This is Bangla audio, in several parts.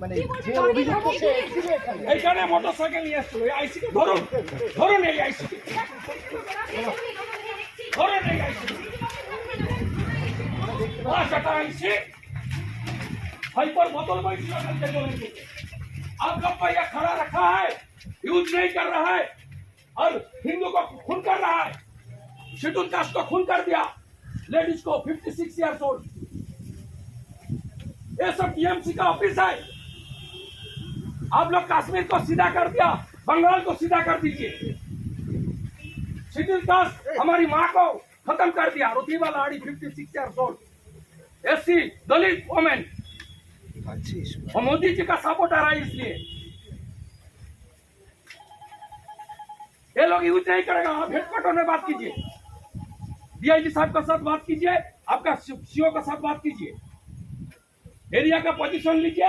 মানে যে অভিযুক্ত সে এসেছিল এখানে এইখানে মোটর সাইকেল নিয়ে আসছিল এই আইসি ধরুন ধরুন এই আইসি ধরুন এই আইসি बस हटा इसे भाई पर बोतल में इसका करके बोलेंगे आपका पहिया खड़ा रखा है यूज नहीं कर रहा है और हिंदू को खून कर रहा है शेड्यूल कास्ट को खून कर दिया लेडीज को 56 इयर्स ओल्ड ये सब टीएमसी का ऑफिस है आप लोग कश्मीर को सीधा कर दिया बंगाल को सीधा कर दीजिए। शेड्यूल कास्ट हमारी माँ को खत्म कर दिया Rutiba Ladi 56 years old SC Dalit women और मोदी जी का सपोर्टर है इसलिए। ये लोग यूज़ नहीं करेगा आप हेडक्वार्टर में बात कीजिए। डीआईजी साहब के साथ बात कीजिए आपका सीओ के साथ बात कीजिए। एरिया का पोजीशन लीजिए।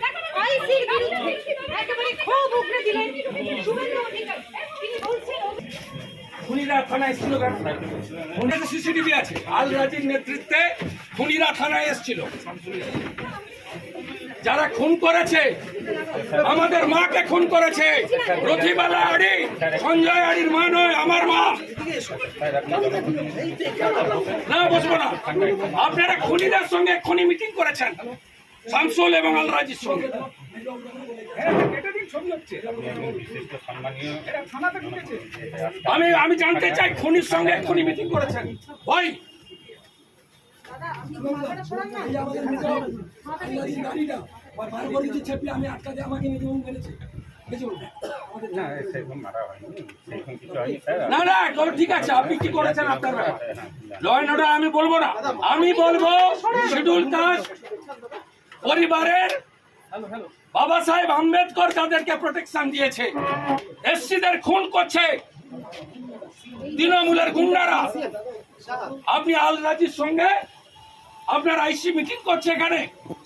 খুনিরা থানায় সিসিটিভি আছে। নেতৃত্বে খুনিরা থানায় এসেছিল। যারা খুন করেছে, আমাদের মাকে খুন করেছে। রথিবালা আড়ি, সঞ্জয় আড়ির মা নয়, আমার মা। না, বসবো না। আপনারা খুনিদের সঙ্গে খুনি মিটিং করেছেন, শামসুল এবং আলরাজির সঙ্গে। আমি আমি জানতে চাই খুনির সঙ্গে খুনি মিটিং করেছেন। ভাই হয়নি। স্যার। না না তো ঠিক আছে। আপনি কি করেছেন আপনার ল আমি বলব না। আমি বলব শিডিউল কাস্ট পরিবারের বাবা সাহেব আম্বেদকর তাদেরকে প্রোটেকশন দিয়েছে। এসসিদের খুন করছে তৃণমূলের গুন্ডারা। আপনি আলরাজির সঙ্গে আপনার আইসি মিটিং করছে এখানে,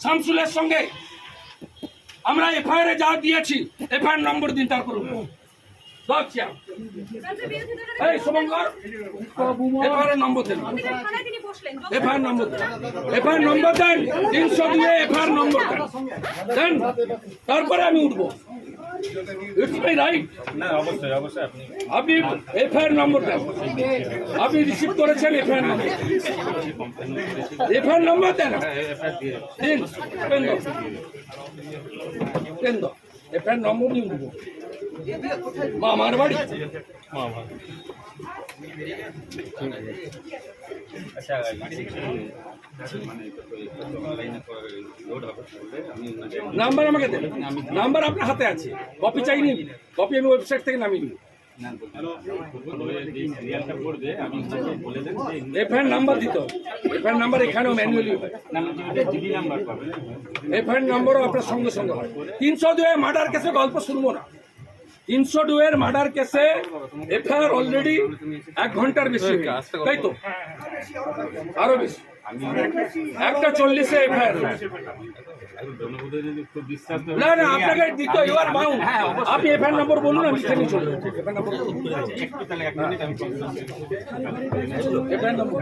শামসুলের সঙ্গে। আমরা এফআইআর যা দিয়েছি, এফআইআর নম্বর দিন তার দশ এই শুভঙ্কর এফআইআর নম্বর দেন। এফআইআর নম্বর দেন। এফআইআর নম্বর দেন। তিনশো দুয়ে এফআইআর নম্বর দেন। তারপরে আমি উঠবো। ইটস মাই রাইট না অবশ্যই অবশ্যই আপনি আপনি এফআইআর নম্বর দেন। আপনি রিসিভ করেছেন এফআইআর নম্বর এফআইআর নম্বর দেন। দিন। পেন দাও পেন এফআইআর নম্বর নিয়ে উঠবো। মা আমার বাড়ি? ওনাকে নাম্বার আমাকে নাম্বার আপনার হাতে আছে। কপি চাইনি? কপি আমি ওয়েবসাইট থেকে নামিয়ে নিই এফআইআর নাম্বার দিতে হবে। এফআইআর নাম্বার এখানেও ম্যানুয়ালি হয়। জিডি এফআইআর নম্বরও আপনার সঙ্গে সঙ্গে হয়। তিনশো দুয়ে মার্ডার কেসে গল্প শুনব না। তিনশো দুয়ের মার্ডার কেসে এফআইআর অলরেডি এক ঘণ্টার বেশি হয়ে তাই তো? আরও বেশি। একটা চল্লিশে এফআইআর খুব বিশ্বাস না না আপনাকে দিতে ইউ আর বাউন্ড আপনি এফআইআর নম্বর বলুন আমি চলে FIR number FIR number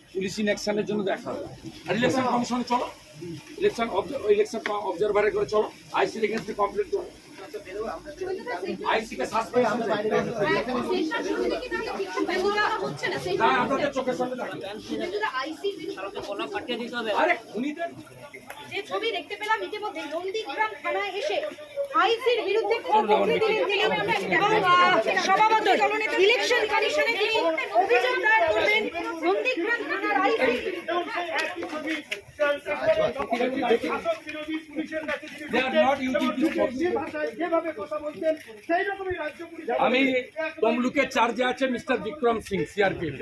police ইলেকশনের জন্য দেখা হবে। আর ইলেকশন কমিশনে চলো। ইলেকশন ইলেকশন অবজারভারে করে চলো। আইসির এগেন্স্টে কমপ্লেন করো। আইসি কে সাসপেন্ড দেখতে পেলাম, ইতিমধ্যে নন্দীগ্রাম থানায় এসে আইসির বিরুদ্ধে ইলেকশন কমিশনে তিনি। অভিযোগ দায়ের করবেন নন্দীগ্রাম থানার আইসি। আমি তমলুকের চার্জে আছে মিস্টার বিক্রম সিং সিআরপিএফ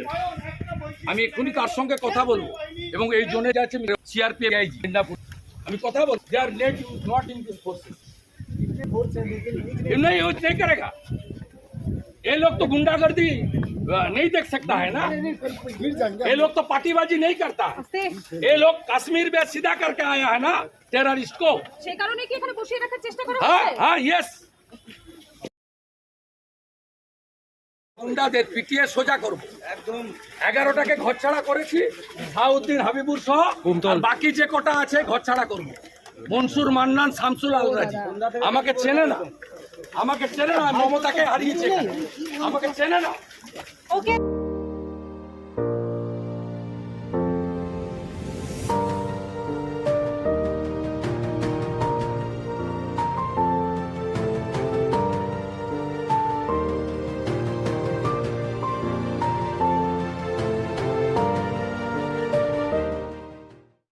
আমি এক্ষুনি কার সঙ্গে কথা বলব? এবং এই জোনে আছে সিআরপিএফ আমি কথা বলব। They are net not in this forces नहीं वो नहीं करेगा ये लोग तो गुंडागर्दी अ, नहीं देख सकता है ना ये लोग तो पार्टीबाजी नहीं करता ये लोग कश्मीर में सीधा करके आया है ना टेररिस्ट को সেই কারণে কি এখানে বসিয়ে রাখার চেষ্টা করা हाँ হচ্ছে हाँ यस গুন্ডাদের পিটিয়ে সোজা করবো একদম এগারোটাকে ঘর ছাড়া করেছি সাউদ্দিন হাবিবুর সহ আর বাকি যে কটা আছে ঘর ছাড়া করবো মনসুর মান্নান শামসুল আলরাজি। আমাকে চেনে না। আমাকে চেনে না মমতাকে হারিয়েছে। আমাকে চেনে না। ওকে।